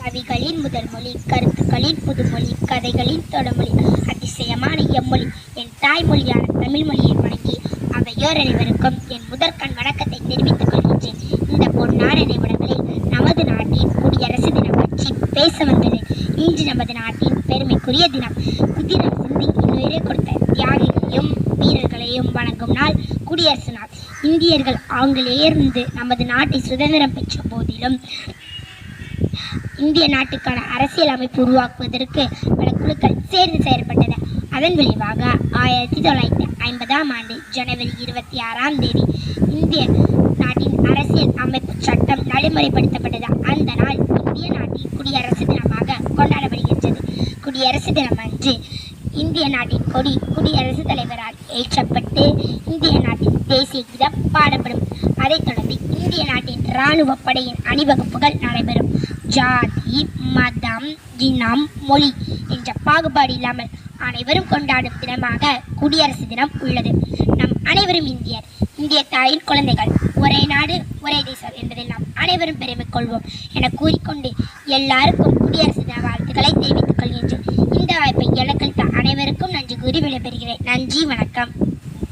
கவிகளின் முதல் மொழி கருத்துக்களின் புதுமொழி கதைகளின் தொடமொழி அதிசயமான எம்மொழி. என் தாய்மொழியான தமிழ் மொழியை வணங்கி அவையோர் அனைவருக்கும் என் முதற்கண் வணக்கத்தை தெரிவித்துக் கொள்கின்றேன். இந்த பொன்னான நிமிடங்களில் நமது நாட்டின் குடியரசு தினம் பற்றி பேச வந்துள்ளேன் இன்று நமது நாட்டின் பெருமைக்குரிய தினம். குதிரை சிந்தி இன்னுயிரை கொடுத்த தியாகிகளையும் வீரர்களையும் வணங்கும் நாள் குடியரசு நாள். இந்தியர்கள் ஆங்கிலேயருந்து நமது நாட்டை சுதந்திரம் பெற்ற போதிலும் இந்திய நாட்டுக்கான அரசியல் அமைப்பு உருவாக்குவதற்கு பல குழுக்கள் சேர்ந்து செயல்பட்டன அதன் விளைவாக ஆயிரத்தி தொள்ளாயிரத்தி ஐம்பதாம் ஆண்டு ஜனவரி இருபத்தி ஆறாம் தேதி இந்திய நாட்டின் அரசியல் அமைப்பு சட்டம் நடைமுறைப்படுத்தப்பட்டது. அந்த நாள் இந்திய நாட்டின் குடியரசு தினமாக கொண்டாடப்படுகின்றது. குடியரசு தினம் அன்று இந்திய நாட்டின் கொடி குடியரசுத் தலைவரால் ஏற்றப்பட்டு இந்திய நாட்டின் தேசிய கீதம் பாடப்படும். அதைத் தொடர்ந்து இந்திய நாட்டின் இராணுவ படையின் அணிவகுப்புகள் நடைபெறும். ஜாதி மதம் இனம் மொழி என்ற பாகுபாடு இல்லாமல் அனைவரும் கொண்டாடும் தினமாக குடியரசு தினம் உள்ளது. நம் அனைவரும் இந்தியர். இந்திய தாயின் குழந்தைகள். ஒரே நாடு ஒரே தேசம் என்பதில் நாம் அனைவரும் பெருமை கொள்வோம் என கூறிக்கொண்டு எல்லாருக்கும் குடியரசு தின வாழ்த்துக்களை தெரிவித்துக் கொள்கின்றேன். இந்த வாய்ப்பை எனக்கு அனைவருக்கும் நன்றி கூறி விடைபெறுகிறேன். நன்றி வணக்கம்.